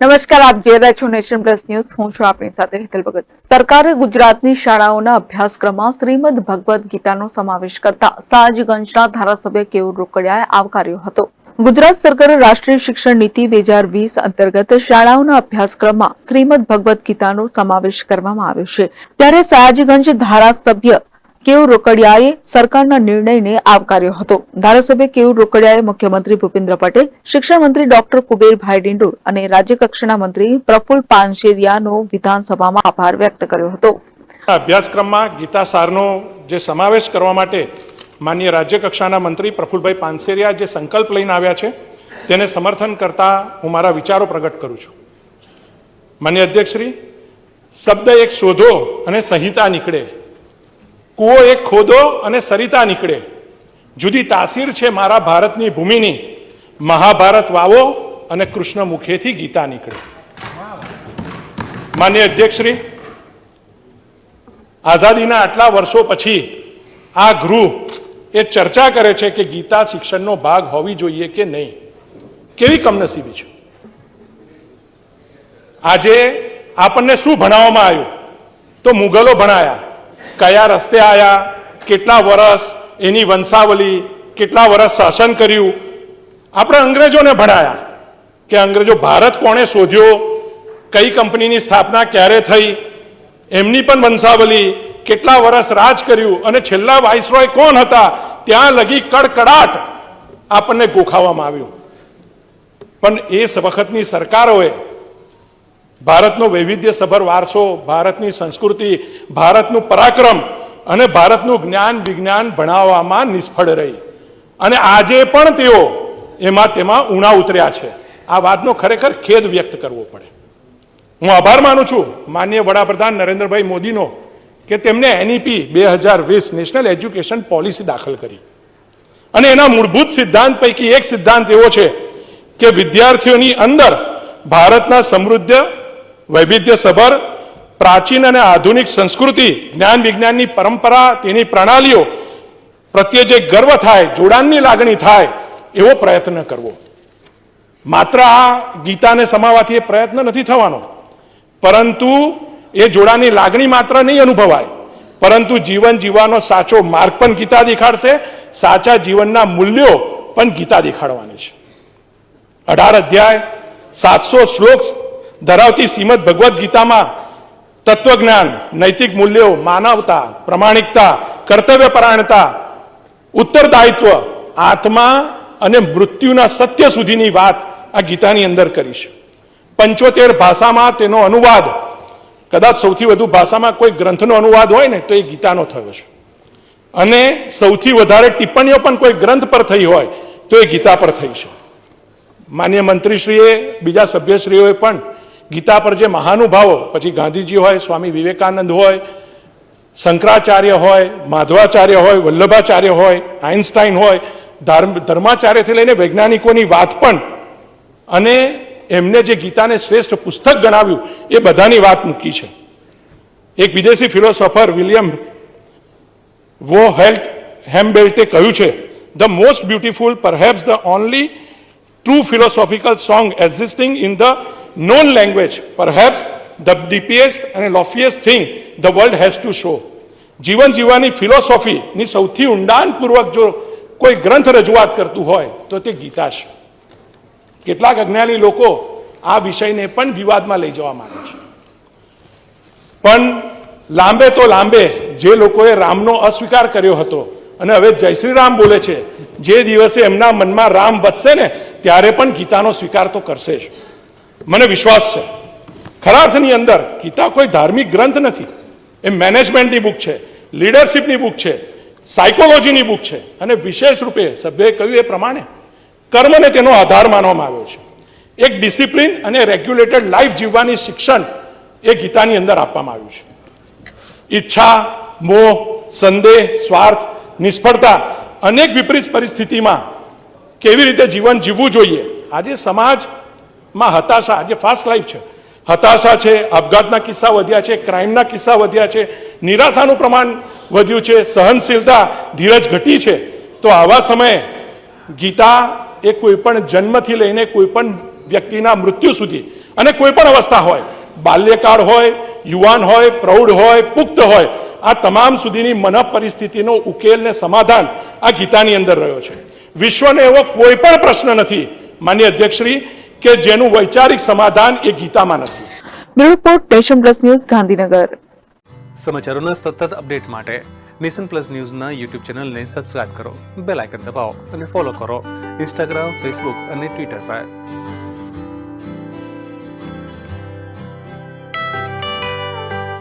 નમસ્કાર, આપ જોઈ રહ્યા છો નેશન પ્લસ ન્યૂઝ. હું છું આપણી સાથે હેતલ ભગત. સરકારે ગુજરાતની શાળાઓના અભ્યાસક્રમમાં શ્રીમદ ભગવદ્ ગીતાનો સમાવેશ કરતા સાજગંજના ધારાસભ્ય કેવું રોકડિયાએ આવકાર્યો હતો. ગુજરાત સરકારે રાષ્ટ્રીય શિક્ષણ નીતિ બે હજાર વીસ અંતર્ગત શાળાઓના અભ્યાસક્રમમાં શ્રીમદ ભગવદ્ ગીતાનો સમાવેશ કરવામાં આવ્યો છે. ત્યારે સાજગંજ ધારાસભ્ય કેયુર રોકડિયાએ સરકારના નિર્ણયને આવકાર્યો હતો. ધારાસભ્ય કેયુર રોકડિયાએ મુખ્યમંત્રી ભૂપેન્દ્ર પટેલ શિક્ષણ મંત્રી ડોક્ટર કુબેરભાઈ ડિંડોર અને રાજ્યકક્ષાના મંત્રી પ્રફુલ પાનશેરિયાનો વિધાનસભામાં આભાર વ્યક્ત કર્યો હતો. અભ્યાસક્રમમાં ગીતા સારનો જે સમાવેશ કરવા માટે માન્ય રાજ્ય કક્ષાના મંત્રી પ્રફુલભાઈ પાનસેરિયા જે સંકલ્પ લઈને આવ્યા છે, તેને સમર્થન કરતા હું મારા વિચારો પ્રગટ કરું છું. માન્ય અધ્યક્ષશ્રી, શબ્દ એક શોધો અને સંહિતા નીકળે. કૂવો એક ખોદો અને સરિતા નીકળે. જુદી તાસીર છે મારા ભારતની ભૂમિની. મહાભારત વાવો અને કૃષ્ણ મુખેથી ગીતા નીકળે. માન્ય અધ્યક્ષશ્રી, આઝાદીના આટલા વર્ષો પછી આ ગૃહ એ ચર્ચા કરે છે કે ગીતા શિક્ષણનો ભાગ હોવી જોઈએ કે નહીં. કેવી કમનસીબી છે? આજે આપણને શું ભણાવવામાં આવ્યું? તો મુગલો ભણાયા. કયા રસ્તે આવ્યા કેટલા વર્ષ એની વંશાવલી, કેટલા વર્ષ શાસન કર્યું. આપણે અંગ્રેજોને ભણાયા કે અંગ્રેજો ભારત કોણે શોધ્યો, કઈ કંપનીની સ્થાપના ક્યારે થઈ, એમની પણ વંશાવલી, કેટલા વર્ષ રાજ કર્યું અને છેલ્લા વાઇસરોય કોણ હતા, ત્યાં લગી કડકડાટ આપણને ગોખાવવામાં આવ્યું. પણ એ વખતની સરકારોએ ભારતનો વૈવિધ્યસભર વારસો, ભારતની સંસ્કૃતિ, ભારતનું પરાક્રમ અને ભારતનું જ્ઞાન, વિજ્ઞાન ભણાવવામાં નિષ્ફળ રહી. અને આજે પણ તેઓ એમાં તેમાં ઉણા ઉતર્યા છે. આ વાતનો ખરેખર ખેદ વ્યક્ત કરવો પડે. હું આભાર માનું છું માન્ય વડાપ્રધાન નરેન્દ્રભાઈ મોદીનો કે તેમને એનઈપી બે હજાર વીસ નેશનલ એજ્યુકેશન પોલિસી દાખલ કરી. અને એના મૂળભૂત સિદ્ધાંત પૈકી એક સિદ્ધાંત એવો છે કે વિદ્યાર્થીઓની અંદર ભારતના સમૃદ્ધ વૈવિધ્યસભર પ્રાચીન અને આધુનિક સંસ્કૃતિ, જ્ઞાન વિજ્ઞાનની પરંપરા, તેની પ્રણાલીઓ પ્રત્યે જે ગર્વ થાય, જોડાણની લાગણી થાય, એવો પ્રયત્ન કરવો. માત્ર આ ગીતાને સમાવાથી એ પ્રયત્ન નથી થવાનો. પરંતુ એ જોડાની લાગણી માત્ર નહીં અનુભવાય. પરંતુ જીવન જીવવાનો સાચો માર્ગ પણ ગીતા દેખાડશે, સાચા જીવનના મૂલ્યો પણ ગીતા દેખાડવાની છે. અઢાર અધ્યાય, સાતસો શ્લોક ધરાવતી શ્રીમદ ભગવદ્ ગીતામાં તત્વજ્ઞાન, નૈતિક મૂલ્યો, માનવતા, પ્રમાણિકતા કર્તવ્યપરાયણતા ઉત્તરદાયિત્વ, આત્મા અને મૃત્યુના સત્ય સુધીની વાત આ ગીતાની અંદર કરીશ. પંચોતેર ભાષામાં તેનો અનુવાદ, કદાચ સૌથી વધુ ભાષામાં કોઈ ગ્રંથનો અનુવાદ હોય ને તો એ ગીતાનો થયો છે. અને સૌથી વધારે ટિપ્પણીઓ પણ કોઈ ગ્રંથ પર થઈ હોય તો એ ગીતા પર થઈ છે. માન્ય મંત્રીશ્રીએ, બીજા સભ્યશ્રીઓએ પણ ગીતા પર જે મહાનુભાવો, પછી ગાંધીજી હોય, સ્વામી વિવેકાનંદ હોય, શંકરાચાર્ય હોય, માધવાચાર્ય હોય, વલ્લભાચાર્ય હોય આઇન્સ્ટાઈન હોય, ધર્મ, ધર્માચાર્યથી લઈને વૈજ્ઞાનિકોની વાત પણ અને એમને જે ગીતાને શ્રેષ્ઠ પુસ્તક ગણાવ્યું, એ બધાની વાત મૂકી છે. એક વિદેશી ફિલોસોફર વિલિયમ વો હેલ્ટ હેમબેલ્ટે કહ્યું છે the most beautiful perhaps the only true philosophical song existing in the known language, perhaps the deepest and loftiest thing the world has to show. જીવન જીવવાની ફિલોસોફીની સૌથી ઊંડાણપૂર્વક જો કોઈ ગ્રંથ રજૂઆત કરતું હોય તો તે ગીતા છે. કેટલાક અજ્ઞાની લોકો આ વિષયને પણ વિવાદમાં લઈ જવા માંગે છે. પણ લાંબે તો લાંબે જે લોકોએ રામનો અસ્વીકાર કર્યો હતો અને હવે જય શ્રી રામ બોલે છે જે દિવસે એમના મનમાં રામ વધશે ને ત્યારે પણ ગીતાનો સ્વીકાર તો કરશે જ. મને વિશ્વાસ છે. ખરા અર્થની અંદર ગીતા કોઈ ધાર્મિક ગ્રંથ નથી. એ મેનેજમેન્ટની બુક છે, લીડરશિપની બુક છે, સાયકોલોજીની બુક છે અને વિશેષ રૂપે સભ્યએ કહ્યું એ પ્રમાણે કર્મને તેનો આધાર માનવામાં આવ્યો છે. એક ડિસિપ્લિન અને રેગ્યુલેટેડ લાઈફ જીવવાની શિક્ષણ એ ગીતાની અંદર આપવામાં આવ્યું છે. ઈચ્છા, મોહ, સંદેહ, સ્વાર્થ, નિષ્ફળતા અનેક વિપરીત પરિસ્થિતિમાં કેવી રીતે જીવન જીવવું જોઈએ? આજે સમાજમાં હતાશા. આજે ફાસ્ટ લાઈફ છે. હતાશા છે, આપઘાતના કિસ્સા વધ્યા છે ક્રાઇમના કિસ્સા વધ્યા છે, નિરાશાનું પ્રમાણ વધ્યું છે, સહનશીલતા ધીરજ ઘટી છે. તો આવા સમયે ગીતા એ કોઈ પણ જન્મથી લઈને કોઈ પણ વ્યક્તિના મૃત્યુ સુધી અને કોઈ પણ અવસ્થા હોય, બાલ્યકાળ હોય, યુવાન હોય, પ્રૌઢ હોય, પુખ્ત હોય, આ તમામ સુધીની મન પરિસ્થિતિનો ઉકેલ ને સમાધાન આ ગીતાની અંદર રહ્યો છે. વિશ્વને એવો કોઈ પણ પ્રશ્ન નથી. માન્ય અધ્યક્ષશ્રી કે જેનું વૈચારિક સમાધાન એ ગીતામાં નથી. Bureau report nation plus news Gandhinagar. સમાચારોના સતત અપડેટ માટે નેશન પ્લસ ન્યૂઝના યુટ્યુબ ચેનલને સબસ્ક્રાઇબ કરો બેલ આઇકન દબાવો અને ફોલો કરો ઇન્સ્ટાગ્રામ ફેસબુક અને ટ્વિટર પર.